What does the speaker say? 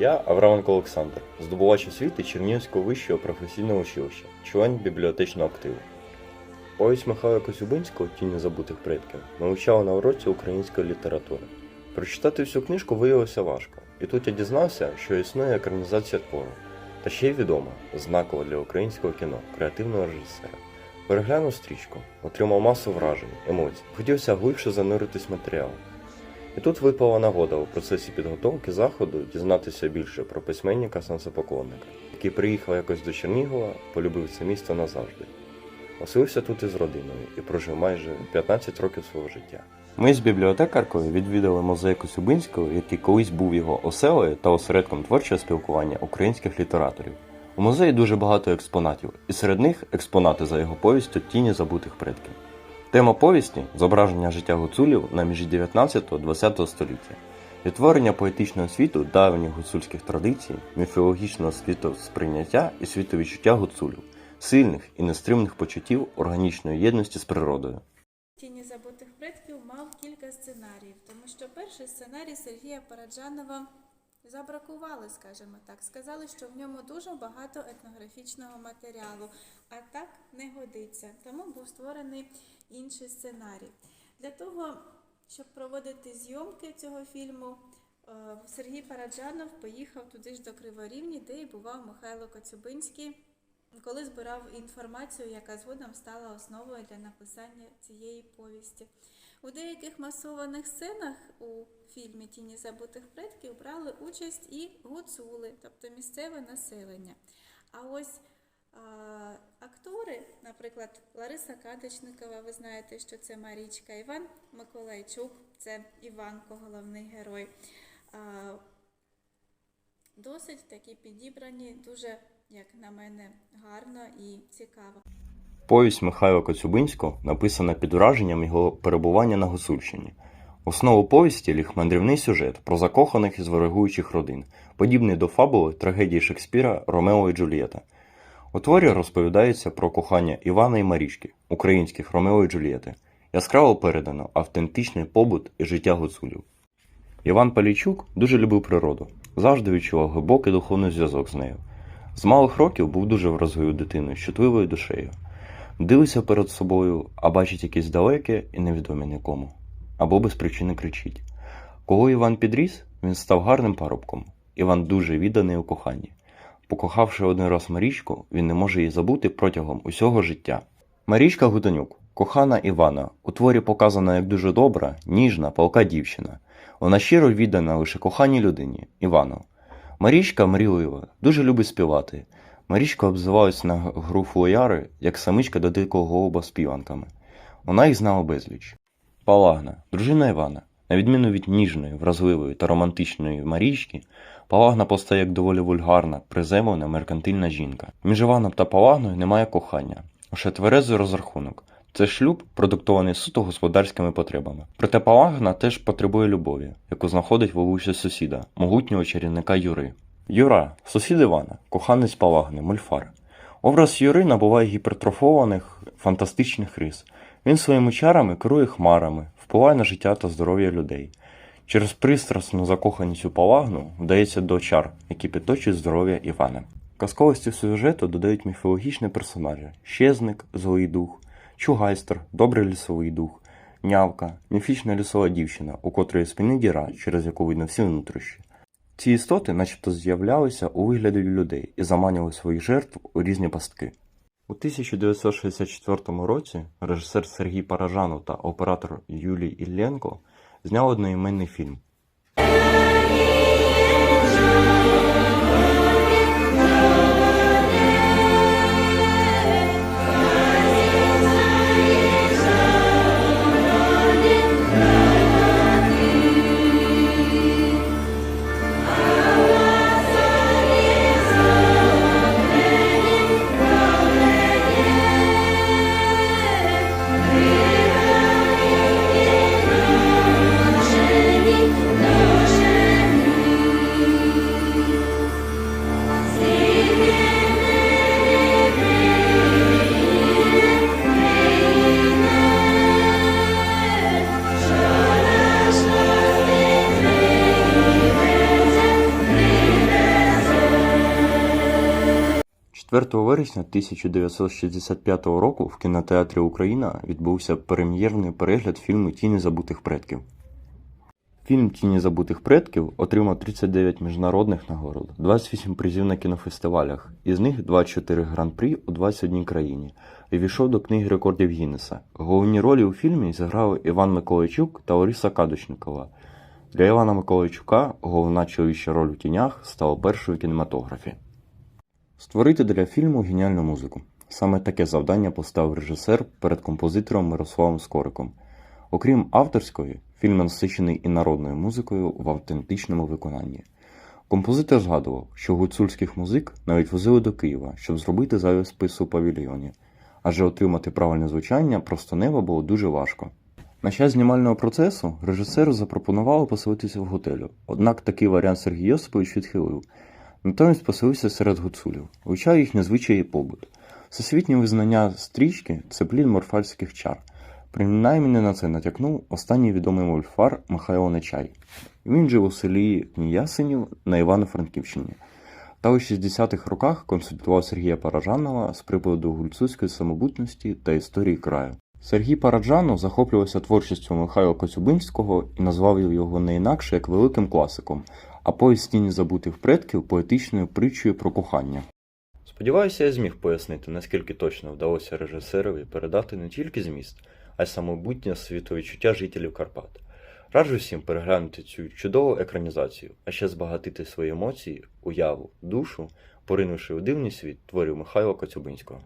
Я Авраменко Олександр, здобувач освіти Чернігівського вищого професійного училища, член бібліотечного активу. Повість Михайла Косюбинського Тіні забутих предків вивчали на уроці української літератури. Прочитати всю книжку виявилося важко, і тут я дізнався, що існує екранізація твору, та ще й відома, знакова для українського кіно, креативного режисера. Переглянув стрічку, отримав масу вражень, емоцій, хотівся глибше зануритись в матеріал. І тут випала нагода у процесі підготовки заходу дізнатися більше про письменника Сансопоклонника, який приїхав якось до Чернігова, полюбив це місто назавжди. Оселився тут із родиною і прожив майже 15 років свого життя. Ми з бібліотекаркою відвідали музей Косюбинського, який колись був його оселею та осередком творчого спілкування українських літераторів. У музеї дуже багато експонатів, і серед них експонати за його повістю Тіні забутих предків. Тема повісті зображення життя гуцулів на межі 19-20 століття, відтворення поетичного світу давніх гуцульських традицій, міфологічного світосприйняття і світовідчуття гуцулів, сильних і нестримних почуттів органічної єдності з природою. Тіні забутих предків мав кілька сценаріїв, тому що перший сценарій Сергія Параджанова забракували, скажімо так. Сказали, що в ньому дуже багато етнографічного матеріалу, а так не годиться. Тому був створений інший сценарій. Для того, щоб проводити зйомки цього фільму, е, Сергій Параджанов поїхав туди ж до Криворівні, де і бував Михайло Коцюбинський коли збирав інформацію, яка згодом стала основою для написання цієї повісті. У деяких масованих сценах у фільмі Тіні забутих предків брали участь і гуцули, тобто місцеве населення. А ось а, актори, наприклад, Лариса Кадочникова, ви знаєте, що це Марічка, Іван Миколайчук, це Іванко, головний герой. А, досить такі підібрані, дуже, як на мене, гарно і цікаво. Повість Михайла Коцюбинського написана під враженням його перебування на Гуцульщині. Основу повісті ліг мандрівний сюжет про закоханих із ворогуючих родин, подібний до фабули трагедії Шекспіра Ромео і Джульєта. У творі розповідається про кохання Івана і Марічки, українських Ромео і Джульєти. Яскраво передано автентичний побут і життя гуцулів. Іван Палійчук дуже любив природу, завжди відчував глибокий духовний зв'язок з нею. З малих років був дуже вразливою дитиною, з чутливою душею. Дивиться перед собою, а бачить якесь далеке і невідоме нікому. Або без причини кричить. Кого Іван підріс, він став гарним парубком. Іван дуже відданий у коханні. Покохавши один раз Марічку, він не може її забути протягом усього життя. Марічка Гуденюк, кохана Івана, у творі показана як дуже добра, ніжна, палка дівчина. Вона щиро віддана лише коханій людині Івану. Марічка мрійлива, дуже любить співати. Марічка обзивалась на гру флояри, як самичка до дикого голуба з піванками. Вона їх знала безліч. Палагна, дружина Івана, на відміну від ніжної, вразливої та романтичної Марічки, Палагна постає як доволі вульгарна, приземлена, меркантильна жінка. Між Іваном та Палагною немає кохання, лише тверезий розрахунок. Це шлюб, продуктований суто господарськими потребами. Проте Палагна теж потребує любові, яку знаходить волосся сусіда, могутнього чарівника Юри. Юра, сусід Івана, коханець Палагни, мульфар. Образ Юри набуває гіпертрофованих фантастичних рис. Він своїми чарами керує хмарами, впливає на життя та здоров'я людей. Через пристрасну закоханість у Палагну вдається до чар, які підточують здоров'я Івана. Казковості сюжету додають міфологічні персонажі: щезник, злий дух, чугайстер, добрий лісовий дух, нявка, міфічна лісова дівчина, у котрої спини діра, через яку видно всі внутрішні. Ці істоти начебто з'являлися у вигляді людей і заманювали своїх жертв у різні пастки. У 1964 році режисер Сергій Паражанов та оператор Юлій Ілленко зняв одноіменний фільм. 4 вересня 1965 року в кінотеатрі Україна відбувся прем'єрний перегляд фільму Тіні забутих предків. Фільм Тіні забутих предків отримав 39 міжнародних нагород, 28 призів на кінофестивалях, із них 24 гран-прі у 21 країні, і війшов до книги рекордів Гіннеса. Головні ролі у фільмі зіграли Іван Миколайчук та Оріса Кадочникова. Для Івана Миколайчука головна чоловіча роль у тінях стала першою в кінематографі. Створити для фільму геніальну музику. Саме таке завдання поставив режисер перед композитором Мирославом Скориком. Окрім авторської, фільм насичений і народною музикою в автентичному виконанні. Композитор згадував, що гуцульських музик навіть возили до Києва, щоб зробити запис у павільйоні, адже отримати правильне звучання просто неба було дуже важко. На час знімального процесу режисеру запропонували поселитися в готелю, однак такий варіант Сергій Йосипович відхилив. Натомість поселився серед гуцулів, вивчав їхні звичаї побут. Всесвітнє визнання стрічки це плід морфальських чар. Принаймні на це натякнув останній відомий мольфар Михайло Нечай. Він жив у селі Кніясинів на Івано-Франківщині. Та у 60-х роках консультував Сергія Паражанова з приводу гуцульської самобутності та історії краю. Сергій Параджанов захоплювався творчістю Михайла Коцюбинського і назвав його не інакше як великим класиком, а повість «Тіні забутих предків поетичною притчею про кохання. Сподіваюся, я зміг пояснити, наскільки точно вдалося режисерові передати не тільки зміст, а й самобутнє світовідчуття жителів Карпат. Раджу всім переглянути цю чудову екранізацію, а ще збагатити свої емоції, уяву, душу, поринувши у дивний світ творів Михайла Коцюбинського.